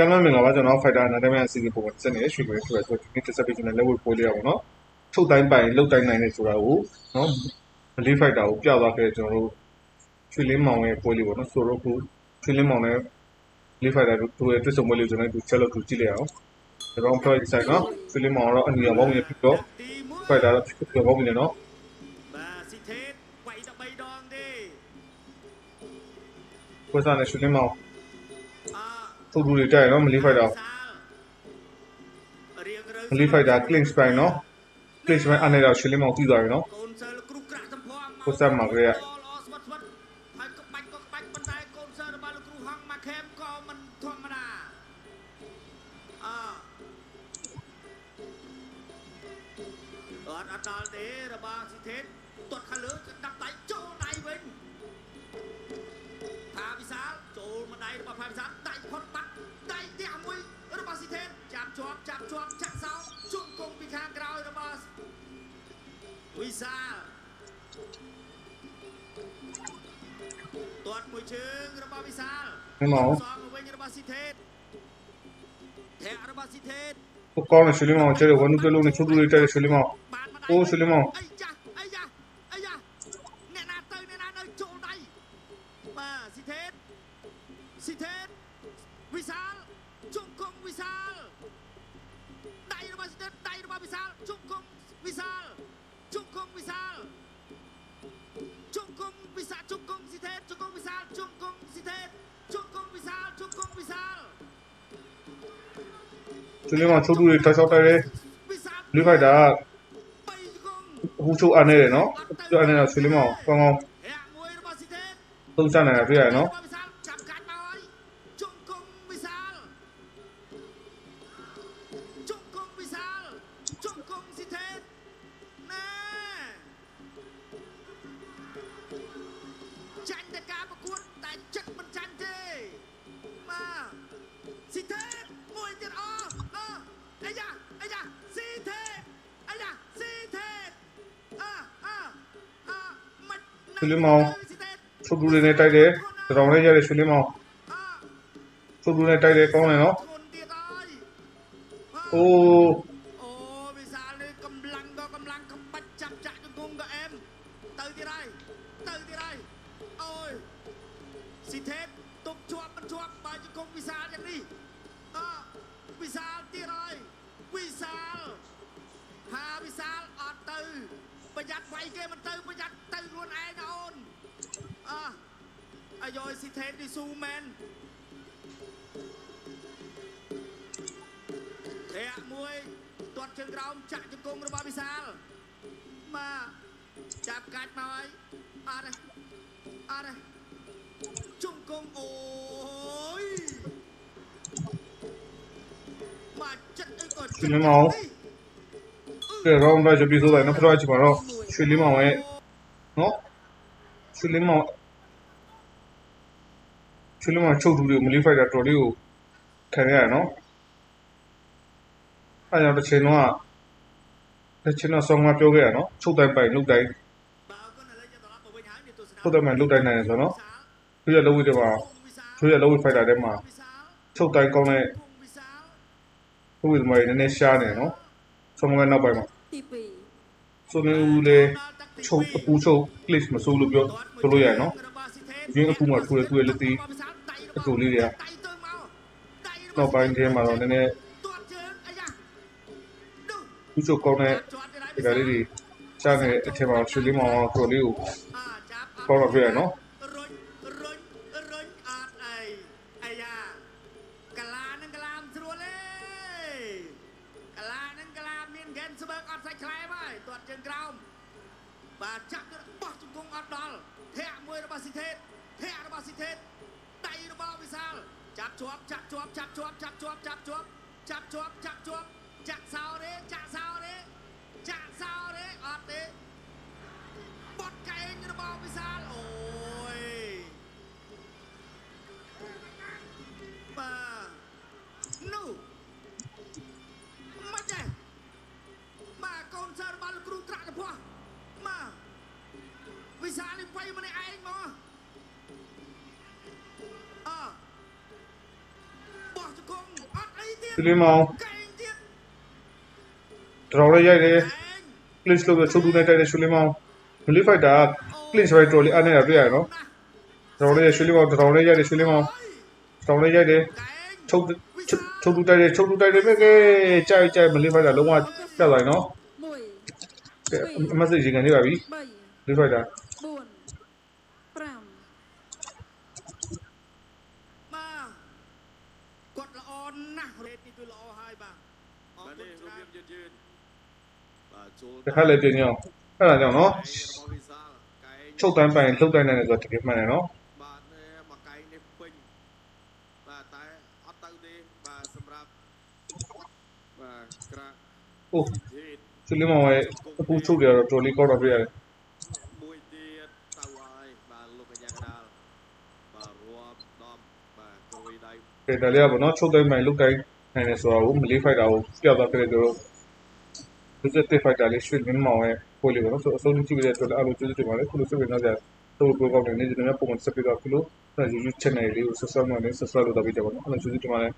ကျမ်းမမင်္ဂလာပါကျွန်တော် Fighter Entertainment အစီအစဉ်ပုံစံနဲ့ရွှေကိုရွှေဆိုဒီနေ့တက်ဆက်ပေးခြင်းနဲ့လက်ဝဲပိုးလေးရပါတော့ထုတ်တိုင်းပိုင်လုတ်တိုင်းနိုင်နေဆိုတာကိုနော်မလေး Fighter ကိုပြသွားခဲ့ကျွန်တော်တို့ရွှေလင်းမောင်ရဲ့ပိုးလေးပေါ့နော်ဆိုတော့ခုရွှေလင်းမောင်နဲ့လေး Fighter တို့ရဲ့တွေ့ဆုံပွဲလေးကျွန်တော်တို့ချက်လို့ကြည့်လိုက်အောင်ကျွန်တော် Pro Excite နော်ရွှေလင်းမောင်ကတော့အနီရောဘောင်းနဲ့ပြီးတော့ Fighter တော့ဖြစ်ပြောဘောင်းနဲ့နော်ကိုစားနေရွှေလင်းမောင် သူလူတွေတိုက်ရနော်မလီဖိုက်တာမလီဖိုက်တာ clean spine နော် clean spine အနေတော့ရှင်းလင်းမောင်ပြီးသွားပြီနော်ကိုစမ်းမှာကြရอดอัตราเดระบาสิเทนตรวจคันเลือกดักไตโจไนเวนพาพิสารโจมันไดมาพาพิสารไตพอดปัก Rupasiten chạm chuột chạm chuột chạm sáu chung cùng bị khang rau ตรวจมวยเชิงระบาวิซาลไม่เมาสองเวงระบาสิเทศแทะระบาสิเทศพวกก้อนชุลิมาเจอวันนี้ลูกในชุดลูกในชุลิมาโอ้ชุลิมาไอ้ยะไอ้เนนาเยมาสิเทศสิเทศวิสาล ជុំគង់វិសាលដៃរបស់ស៊ីថេនដៃរបស់វិសាលជុំគង់វិសាលជុំគង់វិសាលជុំគង់វិសាលជុំគង់ស៊ីថេនជុំគង់វិសាលជុំគង់ស៊ីថេនជុំគង់វិសាលជុំគង់វិសាល ရွှေလင်းမောင်ထုတ်တူတွေတိုက်ချောက်တိုက်တယ် វិសាល လေးဖိုက်တာ បីជង្គង់ ဟိုချုပ်အနေတယ်နော်ကျအနေတော့ရွှေလင်းမောင်ကောင်းကောင်း ហាក់មួយរបស់ស៊ីថេន သုံးချနိုင်တာတွေ့ရတယ်နော် sulimo sudule ne tai de đi le jare sulimo sudule tai de con này nó ô Visal tiệt rồi Visal Hà Visal ở từ ប្រយ័ត្នវាយគេមិនទៅប្រយ័ត្នទៅខ្លួនឯងអូនអោះអាយយស៊ីថេននេះស៊ូមែនតែមួយទាត់ជើងក្រោមចាក់ជង្គង់របស់វិសាលមកចាប់កាច់មកហើយអត់ទេអត់ទេជង្គង់អូយមកចិត្តអីក៏ចិត្តមក round ra jabi so da na phra chi ma ro shuli ma wa no shuli ma shuli ma chou thu lo malay fight da tor li ko ခံရရနော်အဲကြောင့်တစ်ချိန်တော့တစ်ချိန်တော့ဆောင်းမပြောခဲ့ရနော်ချုပ်တိုင်းပိုင်လုတ်တိုင်းချုပ်တိုင်းပိုင်လုတ်တိုင်းနိုင်ရဆိုတော့သူရလုံးဝတဲ့မှာသူရလုံးဝဖိုက်တာတဲ့မှာချုပ်တိုင်းကောင်းတဲ့သူ့ဝိသမိုင်းနည်းနည်းရှားနေနော် ဆုံးကနောက်ပိုင်းမှာဆိုနေဦးလေချုပ်အပူချုပ် clip မဆိုးလို့ပြောဆိုလို့ရတယ်နော်ရင်းအပူမှာထိုးရသူ့ရဲ့လက်သေးအကူလေးတွေကနောက်ပိုင်းထဲမှာတော့နည်းနည်းဦးချုပ်ကောင်းတဲ့ဒီကလေးတွေရှားနေတဲ့အထက်မှာရွှေလေးမောင်ကကိုလေးကိုကောင်းတော့ပြရနော် មានហ្គេមស្បើកអត់សាច់ខ្លែមហើយទាត់ជើងក្រោមបាទចាប់ទៅបោះជង្គង់អត់ដល់ធាក់មួយរបស់ស៊ីថេតធាក់របស់ស៊ីថេតដៃរបស់វិសាលចាប់ជាប់ចាប់ជាប់ចាប់ជាប់ចាប់ជាប់ចាប់ជាប់ចាប់ជាប់ចាប់ជាប់ចាក់សោទេចាក់សោទេចាក់សោទេអត់ទេបត់កែងរបស់វិសាលអូ នេះវាយម្នាក់ឯងមកអើបោះជង្គង់ ရွှေလင်းမောင် ကင်ទៀត တရောင်လေးရိုက်တယ် ကင် clinch လုပ်ပြီးချုပ်တူနဲ့တိုက်တဲ့ရွှေလင်းမောင်မလီဖိုက်တာ clinch ပဲတော်လေးအားနေတာတွေ့ရတယ်နော်တရောင်လေးရွှေလင်းမောင်တရောင်လေးရိုက်တယ်ရွှေလင်းမောင်တရောင်လေးရိုက်တယ် ကင် ချုပ်ချုပ်တူတိုက်တယ်ချုပ်တူတိုက်တယ်ပဲကဲကြိုက်ကြိုက်မလီဖိုက်တာလုံးဝပြတ်သွားပြီနော် មួយ ကဲအမတ်စိတ်ရင်ကန်နေပါပြီ 3 လီဖိုက်တာ ណាស់រេតនេះគឺល្អហើយបាទអរ បាទ គុ នេះ ណ រូប ច្រើន ភាពយឺតយឺតបាទចូល တစ်ခါလည်းပြင်ရအောင်အဲ့ဒါကြောင့်နော် កែរបស់វិសាលកែ ချုပ်တိုင်းပိုင်လှုပ်တိုင်းနိုင်တယ်ဆိုတော့တကယ်မှန်တယ်နော် បាទនេះមកកែនេះពេញបាទតែអត់ទៅទេបាទសម្រាប់បាទក្រាក់ အိုး យឺត ရွှေလင်းမောင်ရဲ့အခုချုပ်တယ်တော့တော်လေးကောက်တော့ပြရတယ် ដៃကဲဒါလေးကပေါ့နော်ချုပ်တိုင်းပိုင်လှုပ်တိုင်းနိုင်တယ်ဆိုတာကိုမလီဖိုက်တာကိုပြတ်သွားခဲ့တဲ့တို့ဒီစက်ဖိုက်တာလေးရွှေလင်းမောင်ရဲ့ကိုလေးပေါ့နော်ဆိုအဆုံးကြည့်ပြီးတဲ့အတွက်အားလုံးကျေးဇူးတင်ပါတယ်ခုလိုစိတ်ဝင်စားကြတော့ကိုကောက်နေနေနေပုံမှန်စပီတော့ခုလို YouTube channel လေးကို subscribe လုပ်နေ subscribe လုပ်တော့ပြီးကြပါတော့အားလုံးကျေးဇူးတင်ပါတယ်